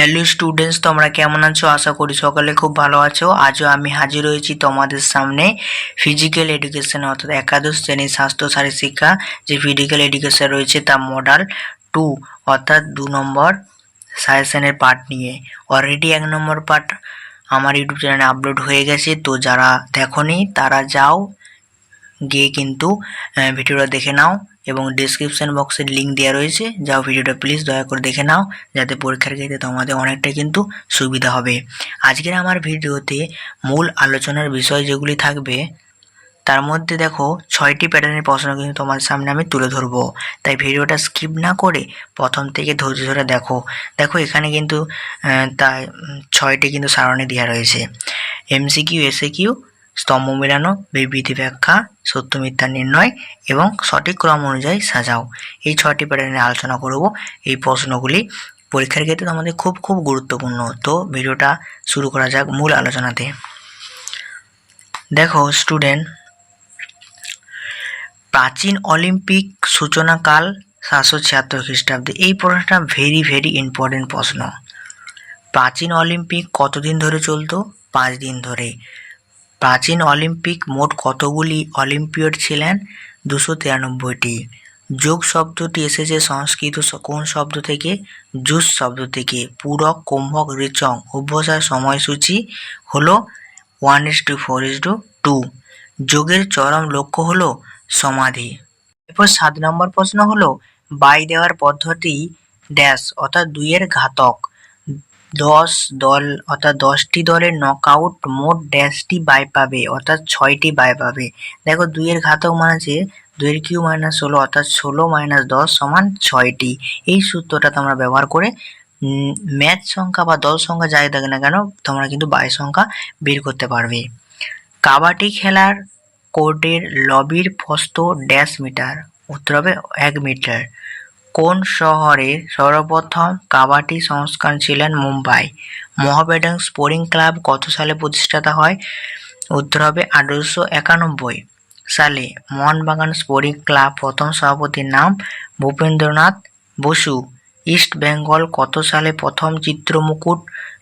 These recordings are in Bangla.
হ্যালো স্টুডেন্টস তোমরা কেমন আছো? আশা করি সকালে খুব ভালো আছো। আজও আমি হাজির হয়েছি তোমাদের সামনে ফিজিক্যাল এডুকেশন অর্থাৎ একাদশ শ্রেণির স্বাস্থ্য শারীর শিক্ষা, যে ফিজিক্যাল এডুকেশন রয়েছে তা মডাল টু অর্থাৎ দু নম্বর সাজেশনের পার্ট নিয়ে। অলরেডি এক নম্বর পার্ট আমার ইউটিউব চ্যানেলে আপলোড হয়ে গেছে, তো যারা দেখোনি তারা যাও, গিয়ে কিন্তু ভিডিওটা দেখে নাও। এবং ডিসক্রিপশন বক্সের লিঙ্ক দেওয়া রয়েছে। যাও ভিডিওটা প্লিজ দয়া করে দেখে নাও, যাতে পরীক্ষার ক্ষেত্রে তোমাদের অনেকটা কিন্তু সুবিধা হবে। আজকের আমার ভিডিওতে মূল আলোচনার বিষয় যেগুলি থাকবে, তার মধ্যে দেখো ছয়টি প্যাটার্নের প্রশ্ন কিন্তু তোমার সামনে আমি তুলে ধরবো। তাই ভিডিওটা স্কিপ না করে প্রথম থেকে ধৈর্য ধরে দেখো। দেখো এখানে কিন্তু তাই ছয়টি কিন্তু সারণী দেওয়া রয়েছে। এমসিকিউ এসএ কিউ স্তম্ভ মেলানো, বিবৃতি ব্যাখ্যা, সত্য মিথ্যা নির্ণয় এবং সঠিক ক্রম অনুযায়ী সাজাও। এই ছয়টি প্যাটার্নে আলোচনা করব। এই প্রশ্নগুলি পরীক্ষার ক্ষেত্রে আমাদের খুব খুব গুরুত্বপূর্ণ। তো ভিডিওটা শুরু করা যাক মূল আলোচনাতে। দেখো স্টুডেন্ট প্রাচীন অলিম্পিক সূচনাকাল সাতশো ছিয়াত্তর খ্রিস্টাব্দে। এই প্রশ্নটা ভেরি ভেরি ইম্পর্টেন্ট প্রশ্ন। প্রাচীন অলিম্পিক কতদিন ধরে চলতো? পাঁচ দিন ধরে প্রাচীন অলিম্পিক মোট কতগুলি অলিম্পিয়ড ছিলেন? দুশো তিরানব্বইটি। যোগ শব্দটি এসেছে সংস্কৃত কোন শব্দ থেকে? জুস শব্দ থেকে। পূরক, কুম্ভক ঋচং অভ্যসার সময়সূচি হলো one is to four is to two যোগের চরম লক্ষ্য হলো সমাধি। এরপর সাত নম্বর প্রশ্ন হলো, বাই দেওয়ার পদ্ধতি ড্যাশ অর্থাৎ দুইয়ের ঘাতক। দশ দল, অর্থাৎ দশটি দলের নকআউট মোট ড্যাশটি বাই পাবে, অর্থাৎ ছয়টি বাই পাবে। দেখো, দুইয়ের ঘাতক মানে যে দুইয়ের কিউ মাইনাস ষোলো, অর্থাৎ ষোলো মাইনাস দশ সমান ছয়টি। এই সূত্রটা তোমরা ব্যবহার করে ম্যাচ সংখ্যা বা দল সংখ্যা যাই থাকে না কেন, তোমরা কিন্তু বাই সংখ্যা বের করতে পারবে। কাবাডি খেলার কোর্টের লবির প্রস্থ ড্যাশ মিটার, উত্তর হবে এক মিটার। কোন শহরে সর্বপ্রথম কাবাডি সংস্কার ছিলেন মুম্বাই? মোহামেডান স্পোর্টিং ক্লাব কত সালে প্রতিষ্ঠাতা হয়? উত্তর হবে আঠারোশো একানব্বই। সালে মোহনবাগান স্পোর্টিং ক্লাব প্রথম সভাপতির নাম ভূপেন্দ্রনাথ বসু। ইস্ট বেঙ্গল কত সালে প্রথম চিত্রমুকুট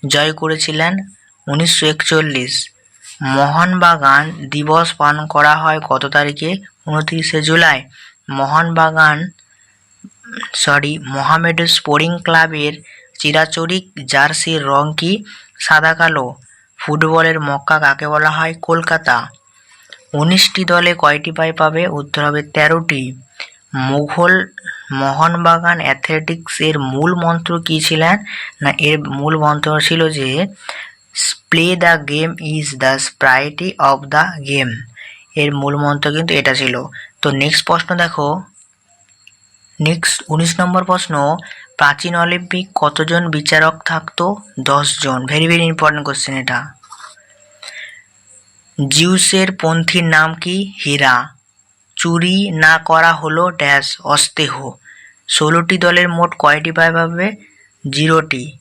জয় করেছিলেন? উনিশশো একচল্লিশ। মোহনবাগান দিবস পালন করা হয় কত তারিখে? উনত্রিশে July. Mohun Bagan sorry Mohammedan Sporting ক্লাবের চিরাচরিক জার্সির রং কি সাদা কালো? ফুটবলের মক্কা কাকে বলা হয়? কলকাতা। উনিশটি দলে কয়টি পাই পাবে? উত্তর হবে তেরোটি। মুঘল মোহনবাগান অ্যাথলেটিক্স এর মূল মন্ত্র কি ছিলেন? না, এর মূল মন্ত্র ছিল যে play the game is the spirit of the game এর মূল মন্ত্র কিন্তু এটা ছিল। তো নেক্সট প্রশ্ন দেখো। নেক্সট উনিশ নম্বর প্রশ্ন, প্রাচীন অলিম্পিক কতজন বিচারক থাকতো? দশ জন ভেরি ভেরি ইম্পর্টেন্ট কোশ্চেন এটা। জিউসের পন্থীর নাম কি? হীরা। চুরি না করা হলো ড্যাশ, অস্তেহ। ষোলোটি দলের মোট কয়টি পায় পাবে জিরোটি।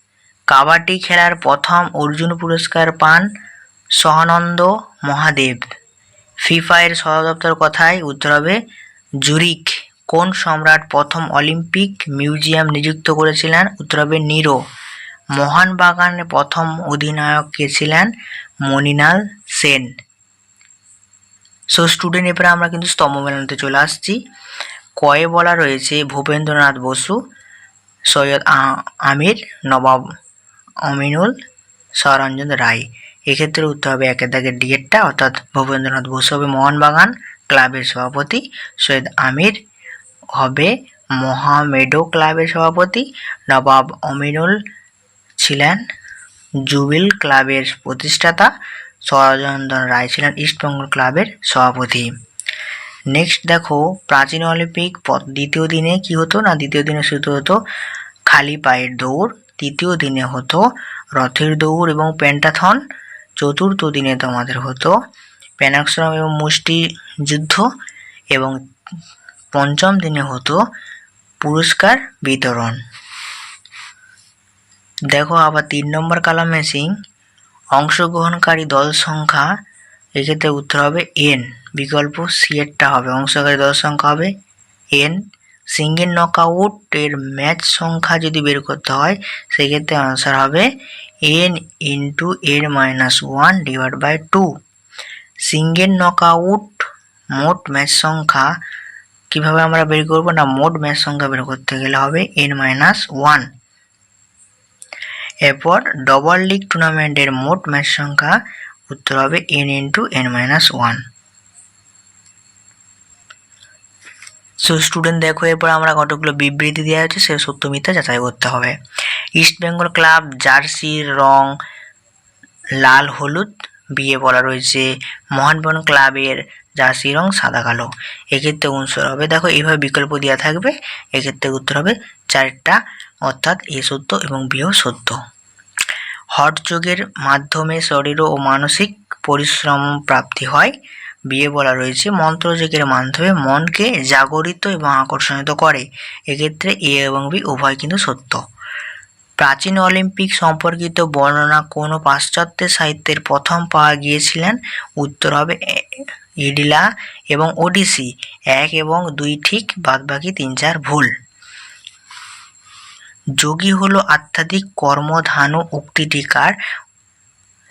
কাবাডি খেলার প্রথম অর্জুন পুরস্কার পান সহানন্দ মহাদেব। ফিফা এর সদর দপ্তর কথায়? উত্তর হবে জুরিক কোন সম্রাট প্রথম অলিম্পিক মিউজিয়াম নিযুক্ত করেছিলেন? উত্তর হবে নিরো। মোহনবাগানের প্রথম অধিনায়ক কে ছিলেন? মনিলাল সেন। সো স্টুডেন্ট এবারে আমরা কিন্তু স্তম্ভ মেলানোতে চলে আসছি। কয়ে বলা রয়েছে ভূপেন্দ্রনাথ বসু, সৈয়দ আমির, নবাব অমিনুল সরঞ্জন রায়। এক্ষেত্রে উত্তর হবে একের দাগের ডিএডটা অর্থাৎ ভূপেন্দ্রনাথ বসু হবে মোহনবাগান ক্লাবের সভাপতি, সৈয়দ আমির হবে মহামেডো ক্লাবের সভাপতি নবাব অমিনুল ছিলেন। জুবিল ক্লাবের প্রতিষ্ঠাতা সরঞ্জন রায় ছিলেন ইস্টবেঙ্গল ক্লাবের সভাপতি। নেক্সট দেখো, প্রাচীন অলিম্পিক দ্বিতীয় দিনে কি হতো না? দ্বিতীয় দিনে শুধু হতো খালি পায়ের দৌড়, তৃতীয় দিনে হতো রথের দৌড় এবং পেন্টাথন, চতুর্থ দিনে তোমাদের হতো প্যানাক্সরাম এবং মুষ্টি যুদ্ধ এবং পঞ্চম দিনে হতো পুরস্কার বিতরণ। দেখো আবার তিন নম্বর কালাম ম্যাচিং অংশগ্রহণকারী দল সংখ্যা, এক্ষেত্রে উত্তর হবে এন বিকল্প সি হবে। অংশগ্রহণকারী দল সংখ্যা হবে এন সিঙ্গেল আউটের ম্যাচ সংখ্যা যদি বের করতে হয়, সেক্ষেত্রে আনসার হবে এন ইন্টু এর minus one divide by two single knock out মোট ম্যাচ সংখ্যা কীভাবে আমরা বের করব? না, মোট ম্যাচ সংখ্যা বের করতে গেলে হবে এন মাইনাস ওয়ান এরপর ডবল লিগ টুর্নামেন্টের মোট ম্যাচ সংখ্যা, উত্তর হবে N into N minus one so student দেখো, এরপর আমরা কতগুলো বিবৃতি দেওয়া হচ্ছে সে সত্য মিথ্যা যাচাই করতে হবে। ইস্ট বেঙ্গল ক্লাব জার্সির রং, লাল, হলুদ, বিয়ে বলা রয়েছে। মোহনবাগান ক্লাবের জার্সি রং সাদা কালো। এক্ষেত্রে উত্তর হবে, দেখো এইভাবে বিকল্প দেওয়া থাকবে। এক্ষেত্রে উত্তর হবে চারটা, অর্থাৎ এ সত্য এবং বিও সত্য। হট যোগের মাধ্যমে শরীর ও মানসিক পরিশ্রম প্রাপ্তি হয়। বিয়ে বলা রয়েছে মন্ত্রযোগের মাধ্যমে মনকে জাগরিত এবং আকর্ষণিত করে। এক্ষেত্রে এ এবং বি উভয় কিন্তু সত্য। প্রাচীন অলিম্পিক সম্পর্কিত বর্ণনা কোন পাশ্চাত্যের সাহিত্যের প্রথম পাওয়া গিয়েছিলেন। উত্তর হবে ইডিলা এবং ওডিসি, এক এবং দুই ঠিক বাদবাকি তিন চার ভুল। যোগী হলো আধ্যাত্মিক কর্মধানু উক্তিটিকার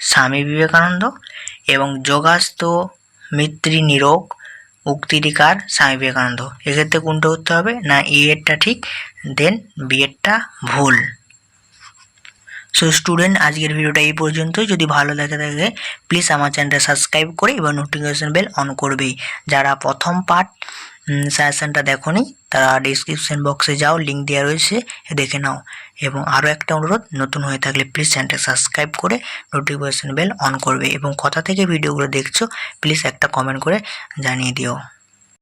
স্বামী বিবেকানন্দ এবং যোগাস্ত মিত্রী নিরোগ উক্তিটিকার স্বামী বিবেকানন্দ। এক্ষেত্রে কোনটা করতে হবে? না এ এরটা ঠিক দেন বি এরটা ভুল। সো স্টুডেন্ট আজকের ভিডিওটা এই পর্যন্তই। যদি ভালো লাগে থাকে প্লিজ আমার চ্যানেলটা সাবস্ক্রাইব করে এবং নোটিফিকেশন বেল অন করবেই। যারা প্রথম পার্ট সাজেশনটা দেখোনি, তারা ডিসক্রিপশন বক্সে যাও লিঙ্ক দেওয়া রয়েছে দেখে নাও। এবং আরও একটা অনুরোধ, নতুন হয়ে থাকলে প্লিজ চ্যানেলটা সাবস্ক্রাইব করে নোটিফিকেশন বেল অন করবে। এবং কথা থেকে ভিডিওগুলো দেখছ প্লিজ একটা কমেন্ট করে জানিয়ে দিও।